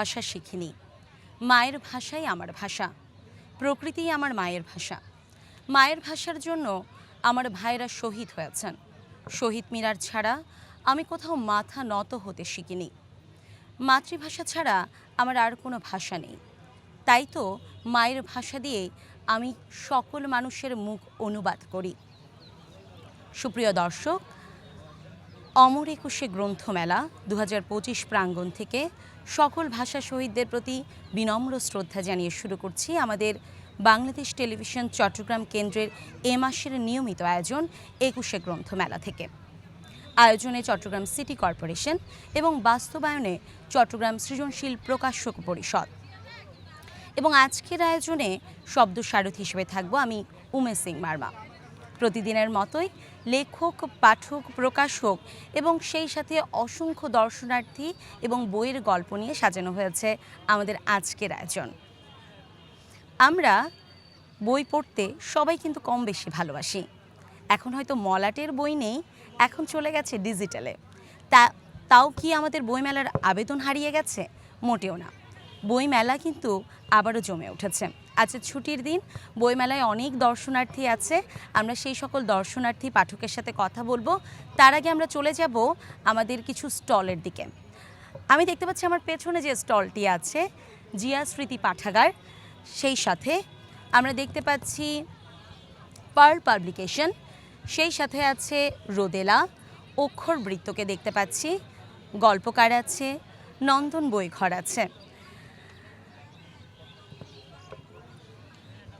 ভাষা শিখিনি। মায়ের ভাষাই আমার ভাষা। প্রকৃতিই আমার মায়ের ভাষা। মায়ের ভাষার জন্য আমার ভাইয়েরা শহীদ হয়েছেন। শহীদ মিনার ছাড়া আমি কোথাও মাথা নত হতে শিখিনি। মাতৃভাষা ছাড়া আমার আর কোনো ভাষা নেই। তাই তো মায়ের ভাষা দিয়ে আমি সকল মানুষের মুখ অনুবাদ করি। সুপ্রিয় দর্শক অমর একুশে গ্রন্থমেলা দু হাজার পঁচিশ প্রাঙ্গণ থেকে সকল ভাষা শহীদদের প্রতি বিনম্র শ্রদ্ধা জানিয়ে শুরু করছি আমাদের বাংলাদেশ টেলিভিশন চট্টগ্রাম কেন্দ্রের এ মাসের নিয়মিত আয়োজন একুশে গ্রন্থমেলা থেকে। আয়োজনে চট্টগ্রাম সিটি কর্পোরেশন এবং বাস্তবায়নে চট্টগ্রাম সৃজনশীল প্রকাশক পরিষদ। এবং আজকের আয়োজনে শব্দ সারথি হিসেবে থাকব আমি উমে সিং মার্মা। প্রতিদিনের মতোই লেখক, পাঠক, প্রকাশক এবং সেই সাথে অসংখ্য দর্শনার্থী এবং বইয়ের গল্প নিয়ে সাজানো হয়েছে আমাদের আজকের আয়োজন। আমরা বই পড়তে সবাই কিন্তু কম বেশি ভালোবাসি। এখন হয়তো মলাটের বই নেই, এখন চলে গেছে ডিজিটালে। তা, তাও কি আমাদের বইমেলার আবেদন হারিয়ে গেছে? মোটেও না। বইমেলা কিন্তু আবারও জমে উঠেছে। আজকে ছুটির দিন বইমেলায় অনেক দর্শনার্থী আছে। আমরা সেই সকল দর্শনার্থী পাঠকের সাথে কথা বলব। তার আগে আমরা চলে যাব আমাদের কিছু স্টলের দিকে। আমি দেখতে পাচ্ছি আমার পেছনে যে স্টলটি আছে, জিয়া স্মৃতি পাঠাগার, সেই সাথে আমরা দেখতে পাচ্ছি পার্ল পাবলিকেশন, সেই সাথে আছে রোদেলা, অক্ষর বৃত্তকে দেখতে পাচ্ছি, গল্পকার আছে, নন্দন বইঘর আছে।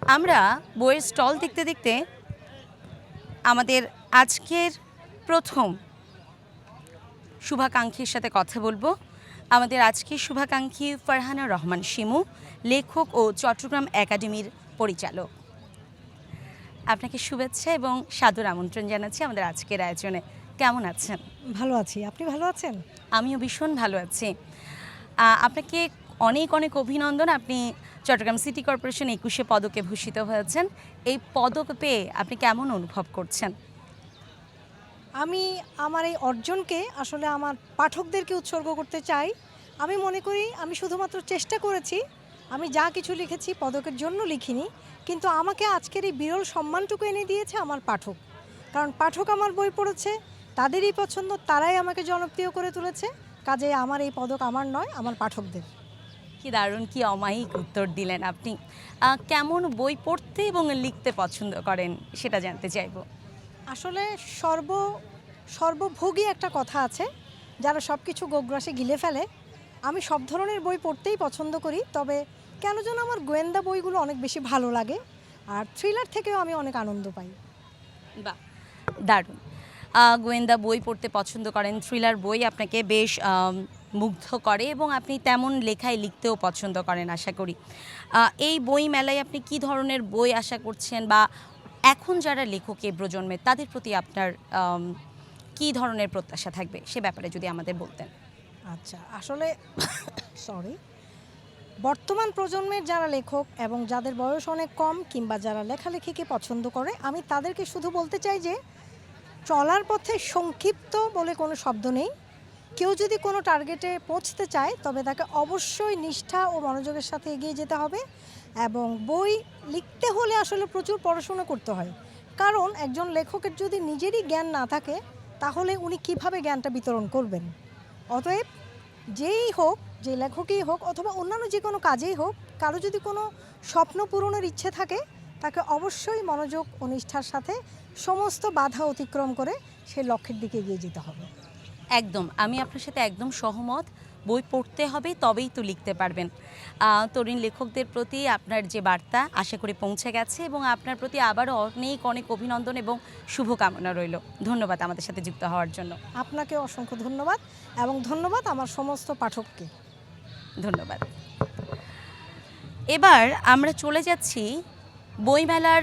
আমরা বইয়ের স্টল দেখতে দেখতে আমাদের আজকের প্রথম শুভাকাঙ্ক্ষীর সাথে কথা বলব। আমাদের আজকের শুভাকাঙ্ক্ষী ফারহানা রহমান শিমু লেখক ও চট্টগ্রাম একাডেমির পরিচালক। আপনাকে শুভেচ্ছা এবং সাদর আমন্ত্রণ জানাচ্ছি আমাদের আজকের আয়োজনে। কেমন আছেন? ভালো আছি। আপনি ভালো আছেন? আমিও ভীষণ ভালো আছি। আপনাকে অনেক অনেক অভিনন্দন। আপনি চট্টগ্রাম সিটি কর্পোরেশন একুশে পদকে ভূষিত হয়েছেন। এই পদক পেয়ে আপনি কেমন অনুভব করছেন? আমি আমার এই অর্জনকে আসলে আমার পাঠকদেরকে উৎসর্গ করতে চাই। আমি মনে করি আমি শুধুমাত্র চেষ্টা করেছি, আমি যা কিছু লিখেছি পদকের জন্য লিখিনি, কিন্তু আমাকে আজকের এই বিরল সম্মানটুকু এনে দিয়েছে আমার পাঠক। কারণ পাঠক আমার বই পড়েছে, তাদেরই পছন্দ, তারাই আমাকে জনপ্রিয় করে তুলেছে কাজে আমার এই পদক আমার নয়, আমার পাঠকদের। কি দারুণ কি অমায়িক উত্তর দিলেন আপনি। কেমন বই পড়তে এবং লিখতে পছন্দ করেন সেটা জানতে চাইব। আসলে সর্ব সর্বভোগী একটা কথা আছে যারা সব কিছু গোগ্রাসে গিলে ফেলে। আমি সব ধরনের বই পড়তেই পছন্দ করি তবে কেন যেন আমার গোয়েন্দা বইগুলো অনেক বেশি ভালো লাগে আর থ্রিলার থেকেও আমি অনেক আনন্দ পাই। বাহ দারুণ। গোয়েন্দা বই পড়তে পছন্দ করেন থ্রিলার বই আপনাকে বেশ মুগ্ধ করে এবং আপনি তেমন লেখায় লিখতেও পছন্দ করেন, আশা করি। এই বই মেলায় আপনি কি ধরনের বই আশা করছেন বা এখন যারা লেখক এই প্রজন্মে, তাদের প্রতি আপনার কি ধরনের প্রত্যাশা থাকবে? সে ব্যাপারে যদি আমাদের বলতেন। আচ্ছা আসলে সরি বর্তমান প্রজন্মের যারা লেখক এবং যাদের বয়স অনেক কম কিংবা যারা লেখালেখিকে পছন্দ করে, আমি তাদেরকে শুধু বলতে চাই যে, চলার পথে সংক্ষিপ্ত বলে কোনো শব্দ নেই। কেউ যদি কোনো টার্গেটে পৌঁছতে চায়, তবে তাকে অবশ্যই নিষ্ঠা ও মনোযোগের সাথে এগিয়ে যেতে হবে এবং বই লিখতে হলে আসলে প্রচুর পড়াশোনা করতে হয়। কারণ একজন লেখকের যদি নিজেরই জ্ঞান না থাকে, তাহলে উনি কীভাবে জ্ঞানটা বিতরণ করবেন? অতএব যেই হোক, যে লেখকই হোক অথবা অন্যান্য যে কোনো কাজেই হোক, কারও যদি কোনো স্বপ্ন পূরণের ইচ্ছে থাকে, তাকে অবশ্যই মনোযোগ ও নিষ্ঠার সাথে সমস্ত বাধা অতিক্রম করে সেই লক্ষ্যের দিকে এগিয়ে যেতে হবে। একদম আমি আপনার সাথে একদম সহমত। বই পড়তে হবে তবেই তো লিখতে পারবেন। তরুণ লেখকদের প্রতি আপনার যে বার্তা আশা করি পৌঁছে গেছে এবং আপনার প্রতি আবারও অনেক অনেক অভিনন্দন এবং শুভকামনা রইল। ধন্যবাদ আমাদের সাথে যুক্ত হওয়ার জন্য। আপনাকে অসংখ্য ধন্যবাদ এবং ধন্যবাদ আমার সমস্ত পাঠককে। ধন্যবাদ। এবার আমরা চলে যাচ্ছি বইমেলার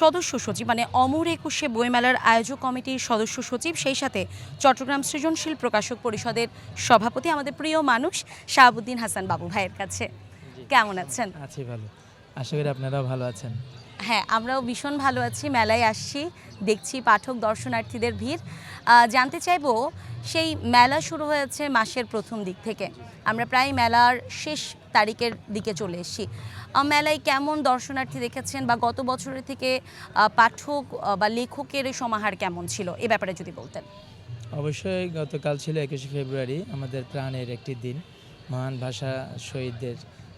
সদস্য সচিব মানে অমর একুশে বইমেলার আয়োজক কমিটির সদস্য সচিব সেই সাথে চট্টগ্রাম সৃজনশীল প্রকাশক পরিষদের সভাপতি আমাদের প্রিয় মানুষ শাহাবুদ্দিন হাসান বাবু ভাইয়ের কাছে। কেমন আছেন? আছি ভালো। আশা করি আপনারাও ভালো আছেন। হ্যাঁ আমরাও ভীষণ ভালো আছি মেলায় আসছি দেখছি পাঠক দর্শনার্থীদের ভিড়। জানতে চাইব সেই মেলা শুরু হয়েছে মাসের প্রথম দিক থেকে। আমরা প্রায় মেলার শেষ তারিখের দিকে চলে এসেছি। মেলায় কেমন দর্শনার্থী দেখেছেন বা গত বছরের থেকে পাঠক বা লেখকের সমাহার কেমন ছিল? এ ব্যাপারে যদি বলতেন। অবশ্যই গতকাল ছিল একুশে ফেব্রুয়ারি, আমাদের প্রাণের একটি দিন। মহান ভাষা শহীদদের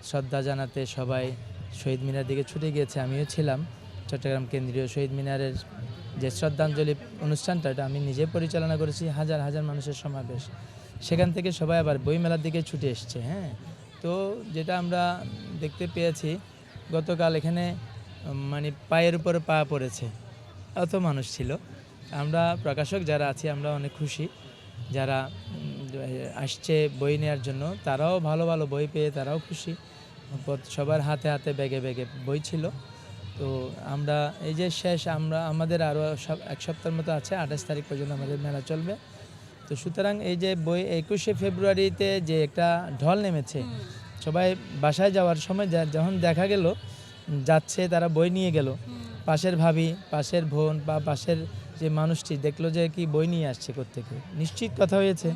শ্রদ্ধা জানাতে সবাই শহীদ মিনার দিকে ছুটে গিয়েছে, আমিও ছিলাম। চট্টগ্রাম কেন্দ্রীয় শহীদ মিনারের যে শ্রদ্ধাঞ্জলি অনুষ্ঠানটা, এটা আমি নিজে পরিচালনা করেছি হাজার হাজার মানুষের সমাবেশ। সেখান থেকে সবাই আবার বইমেলার দিকে ছুটে এসছে হ্যাঁ। তো যেটা আমরা দেখতে পেয়েছি, গতকাল এখানে মানে পায়ের উপরে পা পড়েছে। অত মানুষ ছিল। আমরা প্রকাশক যারা আছি, আমরা অনেক খুশি। যারা আসছে বই নেওয়ার জন্য, তারাও ভালো ভালো বই পেয়ে তারাও খুশি। সবার হাতে হাতে ব্যাগে ব্যাগে বই ছিল। তো আমরা, এই যে শেষ, আমরা, আমাদের আরও সব, এক সপ্তাহের মতো আছে, আঠাশ তারিখ পর্যন্ত আমাদের মেলা চলবে। তো সুতরাং এই যে বই একুশে ফেব্রুয়ারিতে যে একটা ঢল নেমেছে সবাই বাসায় যাওয়ার সময় যখন দেখা গেল যাচ্ছে তারা বই নিয়ে গেল। পাশের ভাবি পাশের বোন বা পাশের যে মানুষটি দেখল যে কি বই নিয়ে আসছে কোত্থেকে। নিশ্চিত কথা হয়েছে।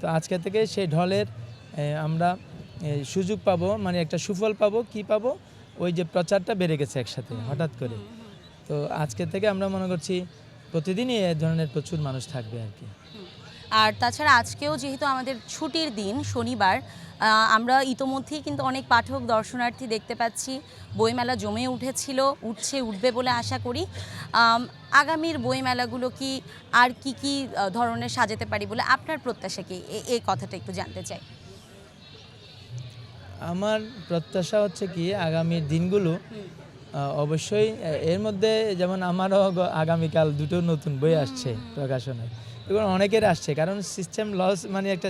তো আজকে থেকে সেই ঢলের আমরা সুযোগ পাবো মানে একটা সুফল পাবো কি পাবো? ওই যে প্রচারটা বেড়ে গেছে একসাথে হঠাৎ করে। তো আজকে থেকে আমরা মনে করছি প্রতিদিনই এ ধরনের প্রচুর মানুষ থাকবে আর কি। আর তাছাড়া আজকেও যেহেতু আমাদের ছুটির দিন শনিবার আমরা ইতোমধ্যেই কিন্তু অনেক পাঠক দর্শনার্থী দেখতে পাচ্ছি। বইমেলা জমে উঠেছিল উঠছে উঠবে বলে আশা করি। আগামীর বইমেলাগুলো কি আর কি কি ধরনের সাজাতে পারি বলে আপনার প্রত্যাশা কি? এই কথাটা একটু জানতে চাই। আমার প্রত্যাশা হচ্ছে কি আগামীর দিনগুলো অবশ্যই এর মধ্যে যেমন আমারও আগামীকাল দুটো নতুন বই আসছে প্রকাশনায়। এগুলো অনেকের আসছে, কারণ সিস্টেম লস মানে একটা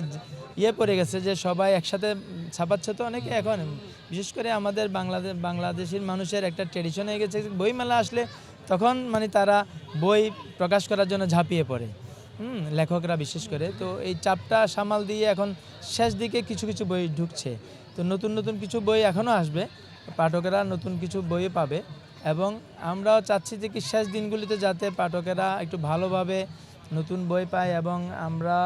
ইয়ে পড়ে গেছে যে সবাই একসাথে ছাপাচ্ছে তো অনেকে এখন। বিশেষ করে আমাদের বাংলাদেশ বাংলাদেশের মানুষের একটা ট্রেডিশন হয়ে গেছে বইমেলা আসলে তখন মানে তারা বই প্রকাশ করার জন্য ঝাঁপিয়ে পড়ে। হুম, লেখকরা বিশেষ করে। তো এই চাপটা সামাল দিয়ে এখন শেষ দিকে কিছু কিছু বই ঢুকছে। তো নতুন নতুন কিছু বই এখনও আসবে, পাঠকেরা নতুন কিছু বই পাবে। এবং আমরাও চাচ্ছি যে কি শেষ দিনগুলিতে যাতে পাঠকেরা একটু ভালোভাবে নতুন বই পাই এবং আমরা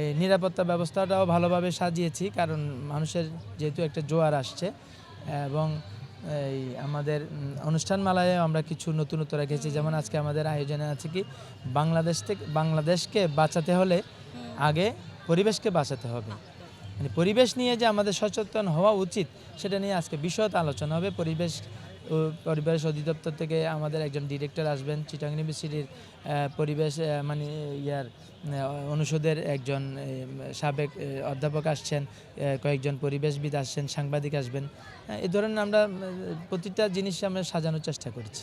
এই নিরাপত্তা ব্যবস্থাটাও ভালোভাবে সাজিয়েছি কারণ মানুষের যেহেতু একটা জোয়ার আসছে এবং এই আমাদের অনুষ্ঠানমালায় আমরা কিছু নতুনত্ব রেখেছি। যেমন আজকে আমাদের আয়োজনে আছে কি বাংলাদেশ থেকে বাংলাদেশকে বাঁচাতে হলে আগে পরিবেশকে বাঁচাতে হবে। মানে পরিবেশ নিয়ে যে আমাদের সচেতন হওয়া উচিত সেটা নিয়ে আজকে বিশদ আলোচনা হবে। পরিবেশ পরিবেশ অধিদপ্তর থেকে আমাদের একজন ডিরেক্টর আসবেন চিটাং ইউনিভার্সিটির পরিবেশ মানে ইয়ার অনুষদের একজন সাবেক অধ্যাপক আসছেন কয়েকজন পরিবেশবিদ আসছেন, সাংবাদিক আসবেন। এ ধরনের আমরা প্রতিটা জিনিস আমরা সাজানোর চেষ্টা করছি।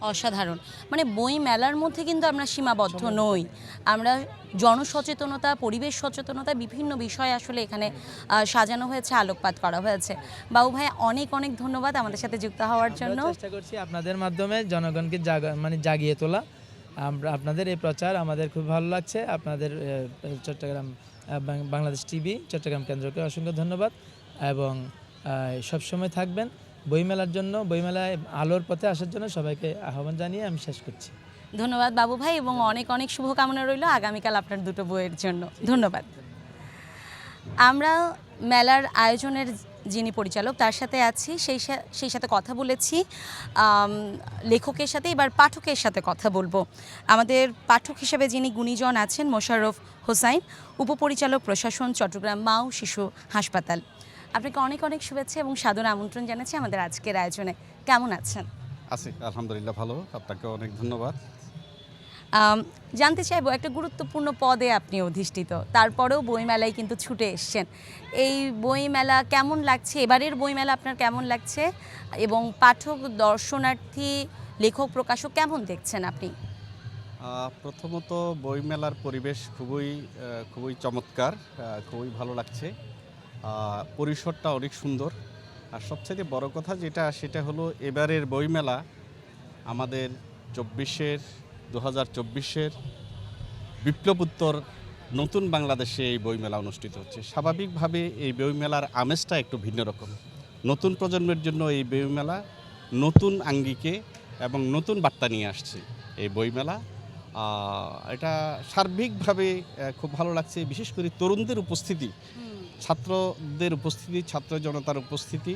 অসাধারণ। মানে বই মেলার মধ্যে কিন্তু আমরা সীমাবদ্ধ নই। আমরা জনসচেতনতা পরিবেশ সচেতনতা বিভিন্ন বিষয় আসলে এখানে সাজানো হয়েছে আলোকপাত করা হয়েছে। বাবু ভাই অনেক অনেক ধন্যবাদ আমাদের সাথে যুক্ত হওয়ার জন্য। চেষ্টা করছি আপনাদের মাধ্যমে জনগণকে জাগা মানে জাগিয়ে তোলা। আমরা আপনাদের এই প্রচার আমাদের খুব ভালো লাগছে। আপনাদের আহ, চট্টগ্রাম আহ, বাং- বাংলাদেশ টিভি চট্টগ্রাম কেন্দ্রকে অসংখ্য ধন্যবাদ এবং সব সময় থাকবেন। বইমেলার জন্য, বইমেলায় আলোর পথে আসার জন্য সবাইকে আহ্বান জানিয়ে আমি শেষ করছি। ধন্যবাদ বাবু ভাই এবং অনেক অনেক শুভকামনা রইল আগামীকাল আপনার দুটো বইয়ের জন্য। ধন্যবাদ। আমরা মেলার আয়োজনের যিনি পরিচালক, তার সাথে আছি, সেই সেই সাথে কথা বলেছি। লেখকের সাথে, এবার পাঠকের সাথে কথা বলব। আমাদের পাঠক হিসেবে যিনি গুণীজন আছেন মোশাররফ হোসাইন, উপপরিচালক প্রশাসন চট্টগ্রাম মাও শিশু হাসপাতাল। আপনাকে অনেক অনেক শুভেচ্ছা এবং সাদর আমন্ত্রণ জানাচ্ছি আমাদের আজকের আয়োজনে। কেমন আছেন? আছি আলহামদুলিল্লাহ ভালো। আপনাকে অনেক ধন্যবাদ। জানতে চাইব একটা গুরুত্বপূর্ণ পদে আপনি অধিষ্ঠিত তারপরেও বইমেলায় কিন্তু ছুটে এসছেন। এই বইমেলা কেমন লাগছে? এবারের বইমেলা আপনার কেমন লাগছে? এবং পাঠক দর্শনার্থী লেখক প্রকাশক কেমন দেখছেন আপনি? প্রথমত বইমেলার পরিবেশ খুবই খুবই চমৎকার খুবই ভালো লাগছে। পরিসরটা অনেক সুন্দর। আর সবচেয়ে বড় কথা যেটা, সেটা হলো এবারের বইমেলা আমাদের চব্বিশের দু হাজার চব্বিশের বিপ্লবোত্তর নতুন বাংলাদেশে এই বইমেলা অনুষ্ঠিত হচ্ছে। স্বাভাবিকভাবে এই বইমেলার আমেজটা একটু ভিন্ন রকম। নতুন প্রজন্মের জন্য এই বইমেলা নতুন আঙ্গিকে এবং নতুন বার্তা নিয়ে আসছে এই বইমেলা। এটা সার্বিকভাবে খুব ভালো লাগছে, বিশেষ করে তরুণদের উপস্থিতি। ছাত্রদের উপস্থিতি ছাত্র জনতার উপস্থিতি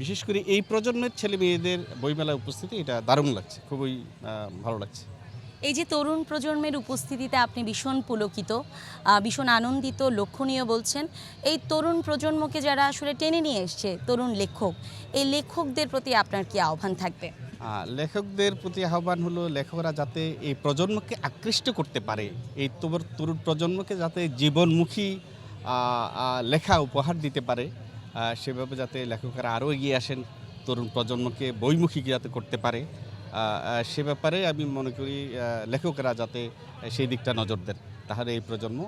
বিশেষ করে এই প্রজন্মের ছেলে মেয়েদের বইমেলায় উপস্থিতি এটা দারুণ লাগছে খুবই ভালো লাগছে। এই যে তরুণ প্রজন্মের উপস্থিতিতে আপনি ভীষণ পুলকিত ভীষণ আনন্দিত লক্ষণীয় বলছেন এই তরুণ প্রজন্মকে যারা আসলে টেনে নিয়ে এসছে তরুণ লেখক এই লেখকদের প্রতি আপনার কি আহ্বান থাকবে? লেখকদের প্রতি আহ্বান হলো লেখকরা যাতে এই প্রজন্মকে আকৃষ্ট করতে পারে এই তরুণ তরুণ প্রজন্মকে যাতে জীবনমুখী লেখা উপহার দিতে পারে। সেভাবে যাতে লেখকেরা আরও এগিয়ে আসেন, তরুণ প্রজন্মকে বইমুখী যাতে করতে পারে। সে ব্যাপারে আমি মনে করি লেখকেরা যাতে সেই দিকটা নজর দেন। তাহলে এই প্রজন্ম,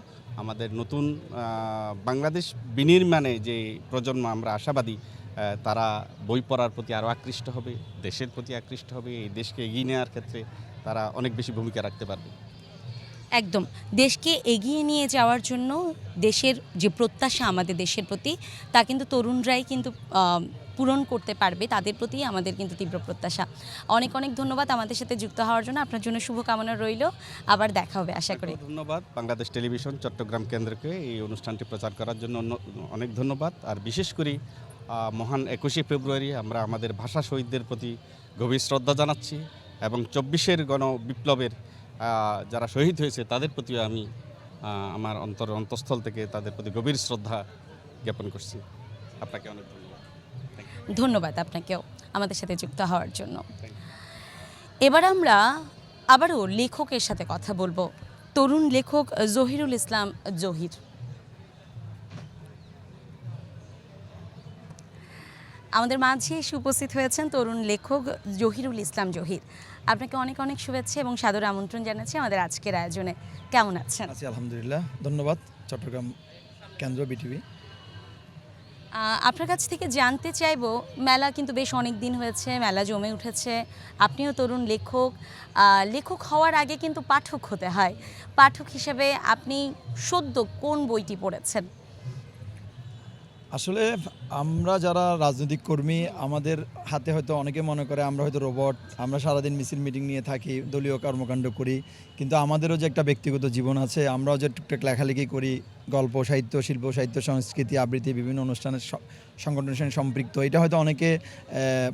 আমাদের নতুন বাংলাদেশ বিনির্মাণে যে প্রজন্ম আমরা আশাবাদী তারা বই পড়ার প্রতি আরও আকৃষ্ট হবে, দেশের প্রতি আকৃষ্ট হবে, এই দেশকে এগিয়ে নেওয়ার ক্ষেত্রে তারা অনেক বেশি ভূমিকা রাখতে পারবে। একদম। দেশকে এগিয়ে নিয়ে যাওয়ার জন্য দেশের যে প্রত্যাশা আমাদের দেশের প্রতি, তা কিন্তু তরুণরাই কিন্তু পূরণ করতে পারবে, তাদের প্রতি আমাদের কিন্তু তীব্র প্রত্যাশা। অনেক অনেক ধন্যবাদ আমাদের সাথে যুক্ত হওয়ার জন্য। আপনার জন্য শুভকামনা রইল। আবার দেখা হবে, আশা করি। ধন্যবাদ বাংলাদেশ টেলিভিশন, চট্টগ্রাম কেন্দ্রকে এই অনুষ্ঠানটি প্রচার করার জন্য অনেক ধন্যবাদ। আর বিশেষ করে মহান একুশে ফেব্রুয়ারি আমরা আমাদের ভাষা শহীদদের প্রতি গভীর শ্রদ্ধা জানাচ্ছি এবং চব্বিশের গণ বিপ্লবের যারা শহীদ হয়েছে তাদের প্রতিও আমি আমার অন্তর অন্তঃস্থল থেকে তাদের প্রতি গভীর শ্রদ্ধা জ্ঞাপন করছি। আপনাকে অনেক ধন্যবাদ। ধন্যবাদ আপনাকেও আমাদের সাথে যুক্ত হওয়ার জন্য। এবার আমরা আবারও লেখকের সাথে কথা বলব। তরুণ লেখক জহিরুল ইসলাম জহির। আমাদের মাঝে এসে উপস্থিত হয়েছেন তরুণ লেখক জহিরুল ইসলাম জহির। আপনাকে অনেক অনেক শুভেচ্ছা এবং সাদর আমন্ত্রণ জানাচ্ছি আমাদের আজকের আয়োজনে। কেমন আছেন? আছি আলহামদুলিল্লাহ। ধন্যবাদ। চট্টগ্রাম কেন্দ্র বিটিভি আপনার কাছ থেকে জানতে চাইব মেলা কিন্তু বেশ অনেক দিন হয়েছে মেলা জমে উঠেছে। আপনিও তরুণ লেখক। লেখক হওয়ার আগে কিন্তু পাঠক হতে হয়। পাঠক হিসেবে আপনি সদ্য কোন বইটি পড়েছেন? আসলে আমরা যারা রাজনৈতিক কর্মী, আমাদের হাতে হয়তো অনেকে মনে করে আমরা হয়তো রোবট আমরা সারাদিন মিছিল মিটিং নিয়ে থাকি, দলীয় কর্মকাণ্ড করি। কিন্তু আমাদেরও যে একটা ব্যক্তিগত জীবন আছে, আমরাও যে টুকটাক লেখালেখি করি, গল্প, সাহিত্য, শিল্প, সাহিত্য, সংস্কৃতি, আবৃত্তি, বিভিন্ন অনুষ্ঠানের সংগঠনের সঙ্গে সম্পৃক্ত। এটা হয়তো অনেকে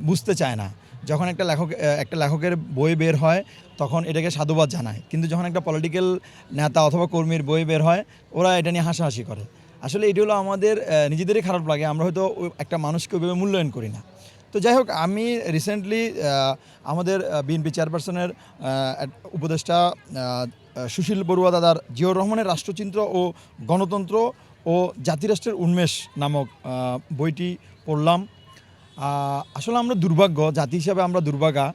বুঝতে চায় না। যখন একটা লেখক একটা লেখকের বই বের হয়, তখন এটাকে সাধুবাদ জানায়। কিন্তু যখন একটা পলিটিক্যাল নেতা অথবা কর্মীর বই বের হয়, ওরা এটা নিয়ে হাসাহাসি করে। আসলে এটি হলো আমাদের নিজেদেরই খারাপ লাগে, আমরা হয়তো একটা মানুষকে ওইভাবে মূল্যায়ন করি না। তো যাই হোক, আমি রিসেন্টলি আমাদের বিএনপি চেয়ারপারসনের উপদেষ্টা সুশীল বড়ুয়া দাদার জিয়র রহমানের রাষ্ট্রচিন্ত্র ও গণতন্ত্র ও জাতিরাষ্ট্রের উন্মেষ নামক বইটি পড়লাম। আসলে আমরা দুর্ভাগ্য, জাতি হিসাবে আমরা দুর্ভাগা।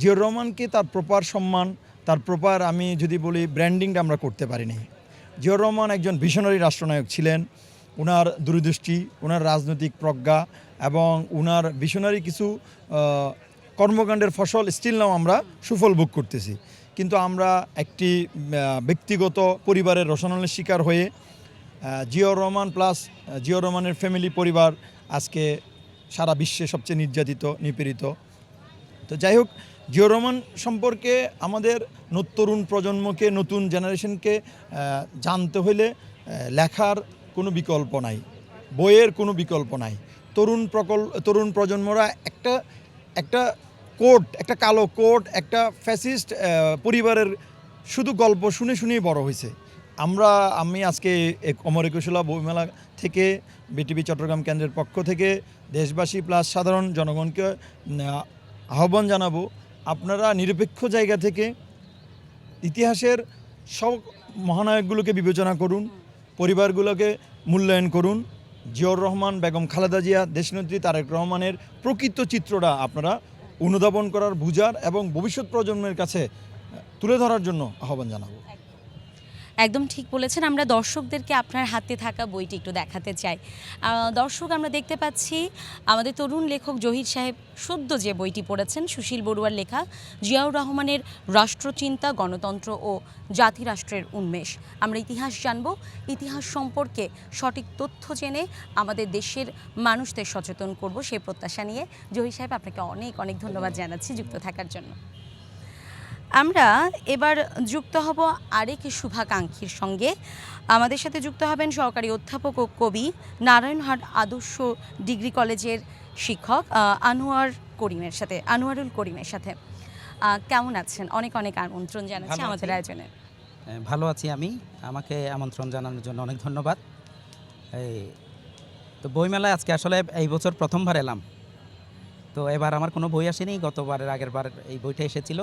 জিয়র রহমানকে তার প্রপার সম্মান, তার প্রপার আমি যদি বলি ব্র্যান্ডিংটা আমরা করতে পারিনি জিয়র রহমান একজন ভিশনারি রাষ্ট্রনায়ক ছিলেন। ওনার দূরদৃষ্টি ওনার রাজনৈতিক প্রজ্ঞা এবং ওনার ভিশনারি কিছু কর্মকাণ্ডের ফসল স্টিল নাও আমরা সুফল ভোগ করতেছি। কিন্তু আমরা একটি ব্যক্তিগত পরিবারের রসনালের শিকার হয়ে জিয়র রহমান প্লাস জিয়র রহমানের ফ্যামিলি পরিবার আজকে সারা বিশ্বে সবচেয়ে নির্যাতিত, নিপীড়িত। তো যাই হোক জিও রহমান সম্পর্কে আমাদের তরুণ প্রজন্মকে, নতুন জেনারেশনকে জানতে হলে লেখার কোনো বিকল্প নাই, বইয়ের কোনো বিকল্প নাই। তরুণ প্রকল, তরুণ প্রজন্মরা একটা একটা কোট, একটা কালো কোট, একটা ফ্যাসিস্ট পরিবারের শুধু গল্প শুনে শুনেই বড় হয়েছে আমরা, আমি আজকে অমর একুশলা বইমেলা থেকে, বিটিভি চট্টগ্রাম কেন্দ্রের পক্ষ থেকে, দেশবাসী প্লাস সাধারণ জনগণকে আহ্বান জানাব আপনারা নিরপেক্ষ জায়গা থেকে ইতিহাসের সব মহানায়কগুলোকে বিবেচনা করুন, পরিবারগুলোকে মূল্যায়ন করুন। জিয়র রহমান, বেগম খালেদা জিয়া, দেশনেত্রী তারেক রহমানের প্রকৃত চিত্রটা আপনারা অনুধাবন করার, বুঝার এবং ভবিষ্যৎ প্রজন্মের কাছে তুলে ধরার জন্য আহ্বান জানাব। একদম ঠিক বলেছেন। আমরা দর্শকদেরকে আপনার হাতে থাকা বইটি একটু দেখাতে চাই। দর্শক, আমরা দেখতে পাচ্ছি আমাদের তরুণ লেখক জহির সাহেব সদ্য যে বইটি পড়েছেন, সুশীল বড়ুয়ার লেখা জিয়াউর রহমানের রাষ্ট্রচিন্তা, গণতন্ত্র ও জাতিরাষ্ট্রের উন্মেষ। আমরা ইতিহাস জানব। ইতিহাস সম্পর্কে সঠিক তথ্য জেনে আমাদের দেশের মানুষদের সচেতন করব সেই প্রত্যাশা নিয়ে। জহির সাহেব, আপনাকে অনেক অনেক ধন্যবাদ জানাচ্ছি যুক্ত থাকার জন্য। আমরা এবার যুক্ত হব আরেক শুভাকাঙ্ক্ষীর সঙ্গে। আমাদের সাথে যুক্ত হবেন সহকারী অধ্যাপক ও কবি নারায়ণহাট আদর্শ ডিগ্রি কলেজের শিক্ষক আনোয়ার করিমের সাথে আনোয়ারুল করিমের সাথে। কেমন আছেন? অনেক অনেক আমন্ত্রণ জানাচ্ছি আমাদের আয়োজনে। হ্যাঁ, ভালো আছি আমি। আমাকে আমন্ত্রণ জানানোর জন্য অনেক ধন্যবাদ। এই তো বইমেলায় আজকে আসলে এই বছর প্রথমবার এলাম। তো এবার আমার কোনো বই আসেনি গতবারের আগের বার এই বইটা এসেছিল।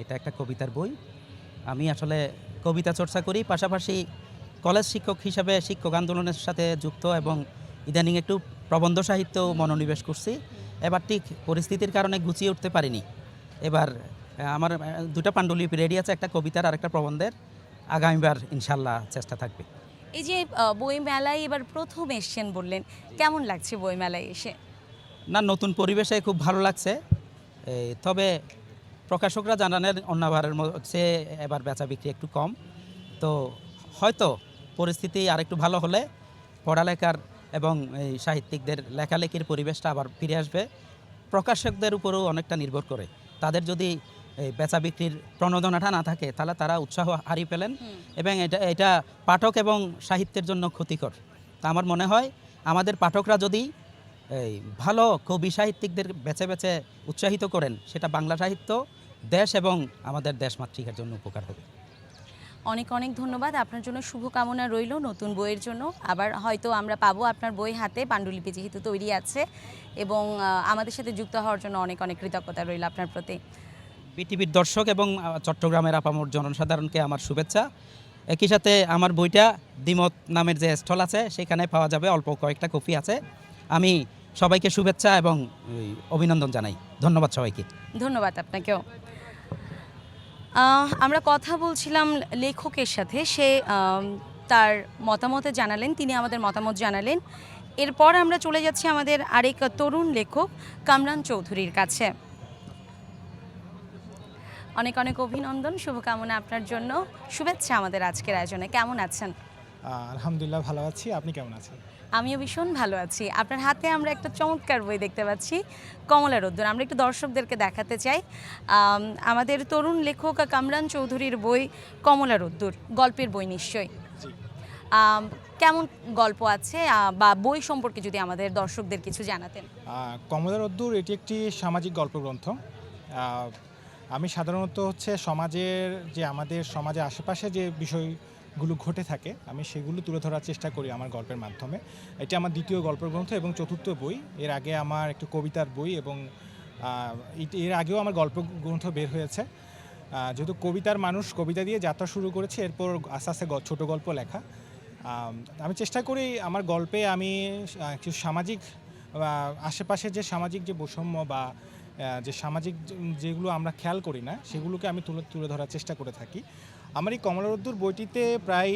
এটা একটা কবিতার বই। আমি আসলে কবিতা চর্চা করি পাশাপাশি কলেজ শিক্ষক হিসাবে শিক্ষক আন্দোলনের সাথে যুক্ত এবং ইদানিং একটু প্রবন্ধ সাহিত্য মনোনিবেশ করছি। এবার ঠিক পরিস্থিতির কারণে গুছিয়ে উঠতে পারিনি। এবার আমার দুটা পাণ্ডুলিপি রেডি আছে একটা কবিতার আর একটা প্রবন্ধের। আগামীবার ইনশাল্লাহ চেষ্টা থাকবে। এই যে বই মেলায় এবার প্রথম এসছেন বললেন কেমন লাগছে বই মেলায় এসে? না নতুন পরিবেশে খুব ভালো লাগছে। তবে প্রকাশকরা জানানের অন্যবারের চেয়ে এবার বেচা বিক্রি একটু কম। তো হয়তো পরিস্থিতি আর একটু ভালো হলে পড়ালেখার এবং এই সাহিত্যিকদের লেখালেখির পরিবেশটা আবার ফিরে আসবে। প্রকাশকদের উপরও অনেকটা নির্ভর করে। তাদের যদি এই বেচা বিক্রির প্রণোদনাটা না থাকে তাহলে তারা উৎসাহ হারিয়ে ফেলেন। এবং এটা এটা পাঠক এবং সাহিত্যের জন্য ক্ষতিকর। তা আমার মনে হয় আমাদের পাঠকরা যদি এই ভালো কবি সাহিত্যিকদের বেছে বেছে উৎসাহিত করেন সেটা বাংলা সাহিত্য দেশ এবং আমাদের দেশ মাতৃকার জন্য উপকার হবে। অনেক অনেক ধন্যবাদ। আপনার জন্য শুভকামনা রইল নতুন বইয়ের জন্য। আবার হয়তো আমরা পাবো আপনার বই হাতে পাণ্ডুলিপি যেহেতু তৈরি আছে এবং আমাদের সাথে যুক্ত হওয়ার জন্য অনেক অনেক কৃতজ্ঞতা রইল আপনার প্রতি। বিটিভির দর্শক এবং চট্টগ্রামের আপামর জনসাধারণকে আমার শুভেচ্ছা। একই সাথে আমার বইটা দিমত নামের যে স্থল আছে সেখানে পাওয়া যাবে। অল্প কয়েকটা কপি আছে। আমি সবাইকে শুভেচ্ছা এবং অভিনন্দন জানাই। ধন্যবাদ সবাইকে। ধন্যবাদ আপনাকেও। আমরা কথা বলছিলাম লেখকের সাথে। সে তার মতামতে জানালেন তিনি আমাদের মতামত জানালেন। এরপর আমরা চলে যাচ্ছি আমাদের আরেক তরুণ লেখক কামরান চৌধুরীর কাছে। অনেক অনেক অভিনন্দন শুভকামনা আপনার জন্য। শুভেচ্ছা আমাদের আজকের আয়োজনে। কেমন আছেন? আলহামদুলিল্লাহ ভালো আছি। আপনি কেমন আছেন? আমিও ভীষণ ভালো আছি। আপনার হাতে আমরা একটা চমৎকার বই দেখতে পাচ্ছি কমলা রোদ্দুর। আমরা একটু দর্শকদেরকে দেখাতে চাই। আমাদের তরুণ লেখক কামরান চৌধুরীর বই কমলা রোদ্দুর গল্পের বই নিশ্চয়ই। কেমন গল্প আছে বা বই সম্পর্কে যদি আমাদের দর্শকদের কিছু জানাতেন? কমলা রদ্দুর এটি একটি সামাজিক গল্প গ্রন্থ আমি সাধারণত হচ্ছে সমাজের যে আমাদের সমাজের আশেপাশে যে বিষয়গুলো ঘটে থাকে, আমি সেগুলো তুলে ধরার চেষ্টা করি আমার গল্পের মাধ্যমে। এটি আমার দ্বিতীয় গল্পের গ্রন্থ এবং চতুর্থ বই। এর আগে আমার একটি কবিতার বই এবং এর আগেও আমার গল্প গ্রন্থ বের হয়েছে। যেহেতু কবিতার মানুষ, কবিতা দিয়ে যাত্রা শুরু করেছে, এরপর আস্তে আস্তে ছোট গল্প লেখা। আমি চেষ্টা করি আমার গল্পে আমি কিছু সামাজিক আশেপাশে যে সামাজিক যে বৈষম্য বা যে সামাজিক যেগুলো আমরা খেয়াল করি না, সেগুলোকে আমি তুলে তুলে ধরার চেষ্টা করে থাকি। আমার এই কমলারদ্দুর বইটিতে প্রায়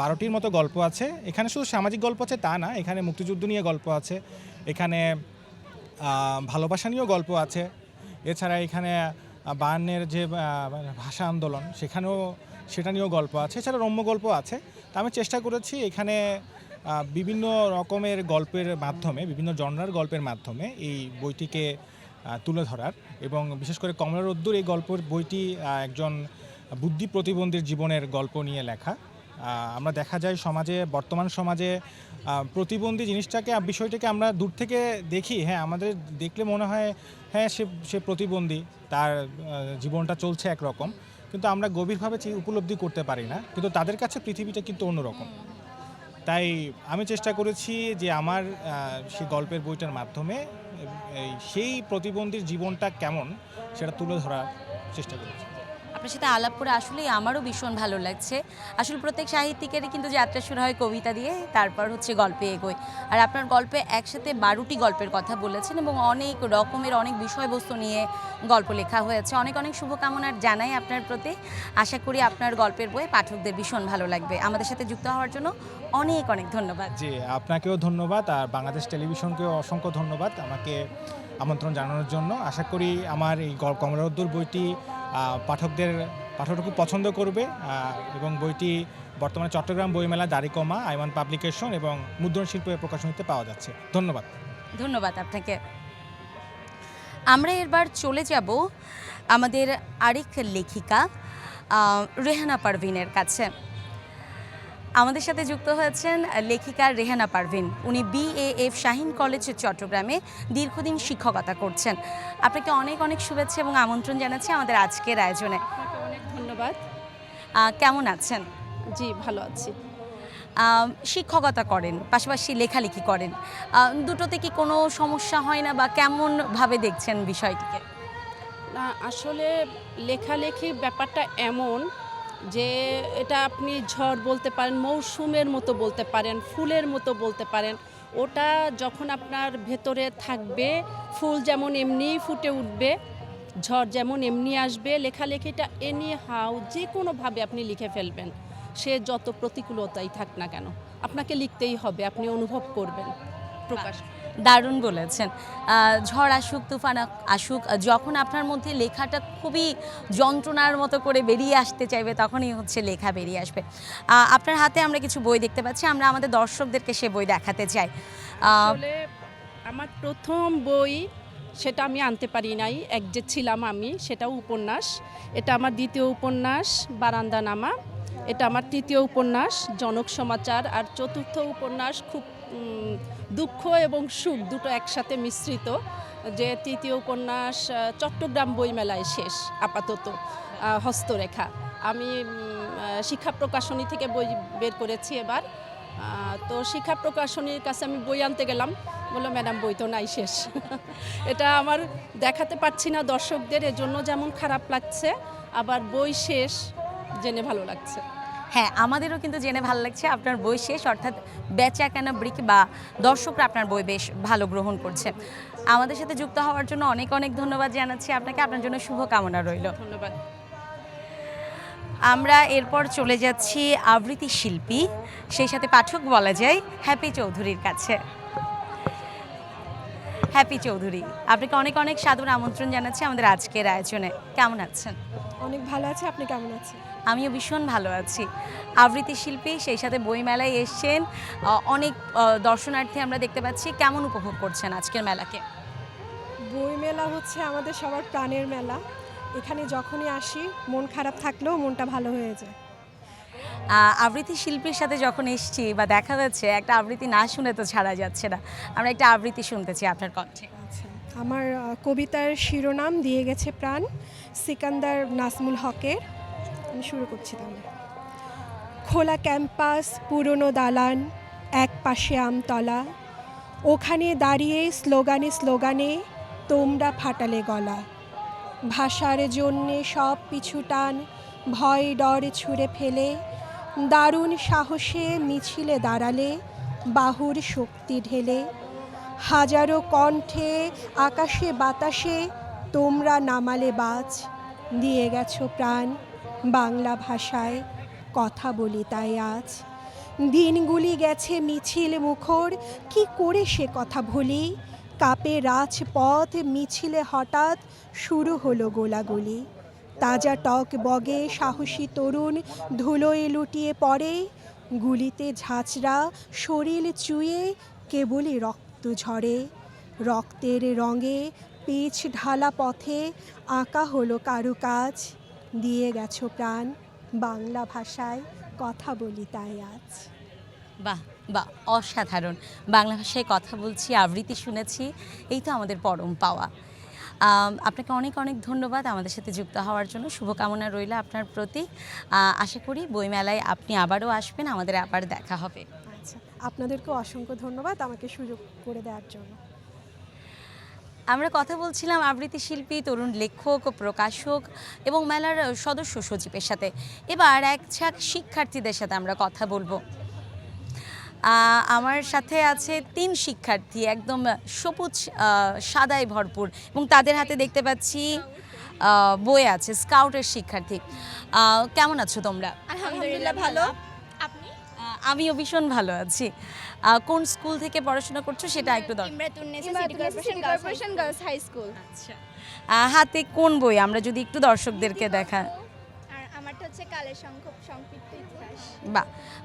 বারোটির মতো গল্প আছে। এখানে শুধু সামাজিক গল্প আছে তা না, এখানে মুক্তিযুদ্ধ নিয়ে গল্প আছে। এখানে ভালোবাসা নিয়েও গল্প আছে। এছাড়া এখানে বায়ান্নের যে মানে ভাষা আন্দোলন, সেখানেও সেটা নিয়েও গল্প আছে। এছাড়া রম্য গল্প আছে। তা আমি চেষ্টা করেছি এখানে বিভিন্ন রকমের গল্পের মাধ্যমে, বিভিন্ন জনরার গল্পের মাধ্যমে এই বইটিকে তুলে ধরার। এবং বিশেষ করে কমলা রদ্দুর এই গল্পের বইটি একজন বুদ্ধি প্রতিবন্ধীর জীবনের গল্প নিয়ে লেখা। আমরা দেখা যায় সমাজে, বর্তমান সমাজে প্রতিবন্ধী জিনিসটাকে, বিষয়টাকে আমরা দূর থেকে দেখি। হ্যাঁ আমাদের দেখলে মনে হয় হ্যাঁ সে সে প্রতিবন্ধী, তার জীবনটা চলছে একরকম। কিন্তু আমরা গভীরভাবে উপলব্ধি করতে পারি না। কিন্তু তাদের কাছে পৃথিবীটা কিন্তু অন্যরকম। তাই আমি চেষ্টা করেছি যে আমার সেই গল্পের বইটার মাধ্যমে সেই প্রতিবন্ধীর জীবনটা কেমন, সেটা তুলে ধরার চেষ্টা করেছি। আপনার সাথে আলাপ করে আসলেই আমারও ভীষণ ভালো লাগছে। আসলে প্রত্যেক সাহিত্যিকেরই কিন্তু যাত্রা শুরু হয় কবিতা দিয়ে, তারপর হচ্ছে গল্পে এগোয়। আর আপনার গল্পে একসাথে বারোটি গল্পের কথা বলেছেন এবং অনেক রকমের অনেক বিষয়বস্তু নিয়ে গল্প লেখা হয়েছে। অনেক অনেক শুভকামনার জানাই আপনার প্রতি। আশা করি আপনার গল্পের বই পাঠকদের ভীষণ ভালো লাগবে। আমাদের সাথে যুক্ত হওয়ার জন্য অনেক অনেক ধন্যবাদ। জি, আপনাকেও ধন্যবাদ। আর বাংলাদেশ টেলিভিশনকেও অসংখ্য ধন্যবাদ। আমাকে আমন্ত্রণ জানানোর জন্য আশা করি আমার এই কমলারদ্দুর বইটি পাঠকদের, পাঠকরা খুব পছন্দ করবে এবং বইটি বর্তমানে চট্টগ্রাম বইমেলা দাড়িকমা আইমান পাবলিকেশন এবং মুদ্রণ শিল্পের প্রকাশনীতে পাওয়া যাচ্ছে। ধন্যবাদ। ধন্যবাদ আপনাকে। আমরা এবার চলে যাব আমাদের আরেক লেখিকা রেহানা পারভিনের কাছে। আমাদের সাথে যুক্ত হয়েছেন লেখিকা রেহানা পারভিন। উনি বিএএফ শাহিন কলেজ চট্টগ্রামে দীর্ঘদিন শিক্ষকতা করছেন। আপনাকে অনেক অনেক শুভেচ্ছা এবং আমন্ত্রণ জানাচ্ছি আমাদের আজকের আয়োজনে। অনেক ধন্যবাদ। কেমন আছেন? জি ভালো আছি। শিক্ষকতা করেন পাশাপাশি লেখালেখি করেন। দুটোতে কি কোনো সমস্যা হয় না বা কেমনভাবে দেখছেন বিষয়টিকে? না আসলে লেখালেখির ব্যাপারটা এমন যে এটা আপনি ঝড় বলতে পারেন, মৌসুমের মতো বলতে পারেন, ফুলের মতো বলতে পারেন, ওটা যখন আপনার ভেতরে থাকবে, ফুল যেমন এমনিই ফুটে উঠবে, ঝড় যেমন এমনি আসবে, লেখালেখিটা এনি হাউ যে কোনোভাবে আপনি লিখে ফেলবেন, সে যত প্রতিকূলতাই থাক না কেন, আপনাকে লিখতেই হবে, আপনি অনুভব করবেন, প্রকাশ। দারুণ বলেছেন। ঝড় আসুক, তুফান আসুক, যখন আপনার মধ্যে লেখাটা খুবই যন্ত্রণার মতো করে বেরিয়ে আসতে চাইবে, তখনই হচ্ছে লেখা বেরিয়ে আসবে। আপনার হাতে আমরা কিছু বই দেখতে পাচ্ছি, আমরা আমাদের দর্শকদেরকে সে বই দেখাতে চাই। আমার প্রথম বই সেটা আমি আনতে পারি নাই, এক যে ছিলাম আমি সেটাও উপন্যাস। এটা আমার দ্বিতীয় উপন্যাস বারান্দা নামা এটা আমার তৃতীয় উপন্যাস, জনক সমাচার। আর চতুর্থ উপন্যাস খুব দুঃখ এবং সুখ দুটো একসাথে মিশ্রিত, যে তৃতীয় উপন্যাস চট্টগ্রাম বইমেলায় শেষ, আপাতত হস্তরেখা। আমি শিক্ষা প্রকাশনী থেকে বই বের করেছি এবার। তো শিক্ষা প্রকাশনীর কাছে আমি বই আনতে গেলাম। বলল ম্যাডাম, বই তো নাই, শেষ। এটা আমার দেখাতে পারছি না দর্শকদের, এজন্য যেমন খারাপ লাগছে, আবার বই শেষ, জেনে ভালো লাগছে। হ্যাঁ আমাদেরও কিন্তু জেনে ভালো লাগছে আপনার বই শেষ অর্থাৎ বেচা কেনা ব্রিক বা দর্শকরা আপনার বই বেশ ভালো গ্রহণ করছে। আমাদের সাথে যুক্ত হওয়ার জন্য অনেক অনেক ধন্যবাদ জানাচ্ছি আপনাকে আপনার জন্য শুভকামনা রইল। ধন্যবাদ। আমরা এরপর চলে যাচ্ছি আবৃত্তি শিল্পী সেই সাথে পাঠক বলা যায় হ্যাপি চৌধুরীর কাছে। হ্যাপি চৌধুরী আপনাকে অনেক অনেক সাদর আমন্ত্রণ জানাচ্ছি আমাদের আজকের আয়োজনে। কেমন আছেন? অনেক ভালো আছে আপনি কেমন আছেন? আমিও ভীষণ ভালো আছি। আবৃত্তি শিল্পী সেই সাথে বইমেলায় এসছেন। অনেক দর্শনার্থী আমরা দেখতে পাচ্ছি। কেমন উপভোগ করছেন আজকের মেলাকে? বই মেলা হচ্ছে আমাদের সবার প্রাণের মেলা। এখানে যখনই আসি মন খারাপ থাকলেও মনটা ভালো হয়ে যায়। আবৃত্তি শিল্পীর সাথে যখন এসছি বা দেখা যাচ্ছে একটা আবৃত্তি না শুনে তো ছাড়া যাচ্ছে না। আমরা একটা আবৃত্তি শুনতেছি আপনার কণ্ঠে। আমার কবিতার শিরোনাম দিয়ে গেছে প্রাণ, সিকান্দার নাসমুল হকের। আমি শুরু করছি তাহলে। খোলা ক্যাম্পাস, পুরনো দালান, এক পাশে আমতলা ওখানে দাঁড়িয়ে স্লোগানে স্লোগানে তোমরা ফাটালে গলা। ভাষার জন্যে সব পিছু টান, ভয় ডর ছুঁড়ে ফেলে, দারুণ সাহসে মিছিলে দাঁড়ালে, বাহুর শক্তি ঢেলে হাজারো কণ্ঠে, আকাশে, বাতাসে তোমরা নামালে বাজ। দিয়ে গেছো প্রাণ বাংলা ভাষায় কথা বলি তাই আজ। দিনগুলি গেছে মিছিল মুখর, কি করে সে কথা ভুলি? কাপে রাজপথ মিছিলে হঠাৎ শুরু হলো গোলাগুলি। তাজা টক বগে সাহসী তরুণ ধুলোয় লুটিয়ে পড়ে, গুলিতে ঝাঁচড়া শরীর চুয়ে কেবলই রক্ত ঝরে, রক্তের রঙে পিচ ঢালা পথে আঁকা হলো কারুকাজ। দিয়ে গেছো প্রাণ, বাংলা ভাষায় কথা বলি তাই আজ। বাহ বাহ, অসাধারণ। বাংলা ভাষায় কথা বলছি, আবৃত্তি শুনেছি, এই তো আমাদের পরম পাওয়া। আপনাকে অনেক অনেক ধন্যবাদ আমাদের সাথে যুক্ত হওয়ার জন্য। শুভকামনা রইল আপনার প্রতি। আশা করি বইমেলায় আপনি আবারও আসবেন, আমাদের আবার দেখা হবে। আপনাদেরকেও অসংখ্য ধন্যবাদ আমাকে সুযোগ করে দেওয়ার জন্য। আমরা কথা বলছিলাম আবৃত্তি শিল্পী তরুণ লেখক প্রকাশক এবং মেলার সদস্য সচিবের সাথে। এবার এক ঝাঁক শিক্ষার্থীদের সাথে আমরা কথা বলব। আমার সাথে আছে তিন শিক্ষার্থী একদম সবুজ আহ, সাদায় ভরপুর এবং তাদের হাতে দেখতে পাচ্ছি বই আছে স্কাউটের শিক্ষার্থী। কেমন আছো তোমরা? আলহামদুলিল্লাহ ভালো। আমিও ভীষণ ভালো আছি। কোন স্কুল থেকে পড়াশোনা করছ সেটা একটু হাই স্কুল। আচ্ছা। আহ, হাতে কোন বই? আমরা যদি একটু দর্শকদেরকে দেখা। আর আমারটা হচ্ছে কালের সংক্ষিপ্ত বা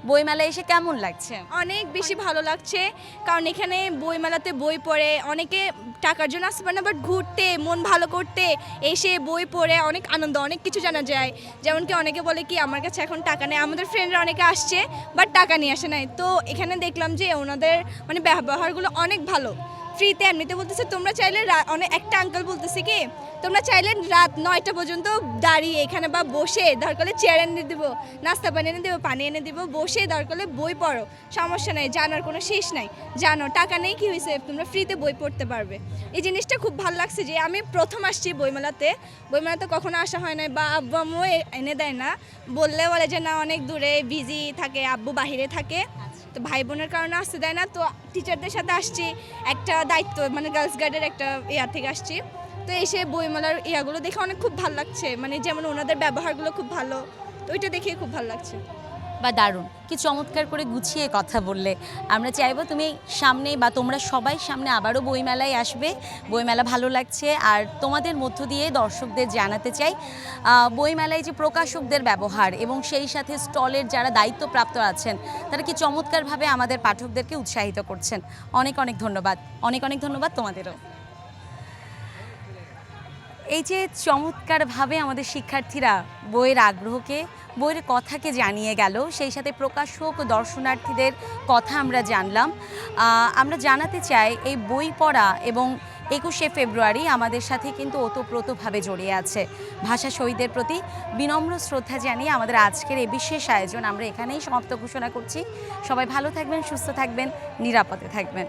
বইমেলায় এসে কেমন লাগছে? অনেক বেশি ভালো লাগছে, কারণ এখানে বইমেলাতে বই পড়ে, অনেকে টাকার জন্য আসতে পারে না বাট ঘুরতে, মন ভালো করতে এসে বই পড়ে, অনেক আনন্দ, অনেক কিছু জানা যায়। যেমন কি অনেকে বলে কি, আমার কাছে এখন টাকা নেই। আমাদের ফ্রেন্ডরা অনেকে আসছে বাট টাকা নিয়ে আসে নাই। তো এখানে দেখলাম যে ওনাদের মানে ব্যবহারগুলো অনেক ভালো। ফ্রিতে, এমনিতে বলতেছে, তোমরা চাইলে অনেক একটা আঙ্কেল বলতেছে কি, তোমরা চাইলে রাত নয়টা পর্যন্ত দাঁড়িয়ে এখানে বা বসে দরকার চেয়ার এনে দেবো, নাস্তা পানি এনে দেবো, পানি এনে দেবো, বসে দরকার বই পড়ো, সমস্যা নেই, জানার কোনো শেষ নাই, জানো, টাকা নেই কি হয়েছে তোমরা ফ্রিতে বই পড়তে পারবে। এই জিনিসটা খুব ভালো লাগছে যে আমি প্রথম আসছি বইমেলাতে বইমেলাতে কখনো আসা হয় না বা আব্বু আম্মু এনে দেয় না বললে বলে যে, না, অনেক দূরে বিজি থাকে, আব্বু বাহিরে থাকে। তো ভাই বোনের কারণে আসতে দেয় না? তো টিচারদের সাথে আসছি, একটা দায়িত্ব মানে গার্লস গার্ডের একটা ইয়া থেকে আসছি। তো এসে বইমেলার ইয়াগুলো দেখে অনেক খুব ভালো লাগছে মানে যেমন ওনাদের ব্যবহারগুলো খুব ভালো, তো ওইটা দেখে খুব ভালো লাগছে। বা দারুণ। কি চমৎকার করে গুছিয়ে কথা বললে। আমরা চাইব তুমি সামনে বা তোমরা সবাই সামনে আবারও বইমেলায় আসবে। বইমেলা ভালো লাগছে। আর তোমাদের মধ্য দিয়ে দর্শকদের জানাতে চাই বইমেলায় যে প্রকাশকদের ব্যবহার এবং সেই সাথে স্টলের যারা দায়িত্বপ্রাপ্ত আছেন, তারা কি চমৎকারভাবে আমাদের পাঠকদেরকে উৎসাহিত করছেন। অনেক অনেক ধন্যবাদ। অনেক অনেক ধন্যবাদ তোমাদেরও। এই যে চমৎকারভাবে আমাদের শিক্ষার্থীরা বইয়ের আগ্রহকে, বইয়ের কথাকে জানিয়ে গেল, সেই সাথে প্রকাশক ও দর্শনার্থীদের কথা আমরা জানলাম। আমরা জানাতে চাই, এই বই পড়া এবং একুশে ফেব্রুয়ারি আমাদের সাথে কিন্তু ওতপ্রোতভাবে জড়িয়ে আছে। ভাষা শহীদদের প্রতি বিনম্র শ্রদ্ধা জানিয়ে আমাদের আজকের এই বিশেষ আয়োজন আমরা এখানেই সমাপ্ত ঘোষণা করছি। সবাই ভালো থাকবেন, সুস্থ থাকবেন, নিরাপদে থাকবেন।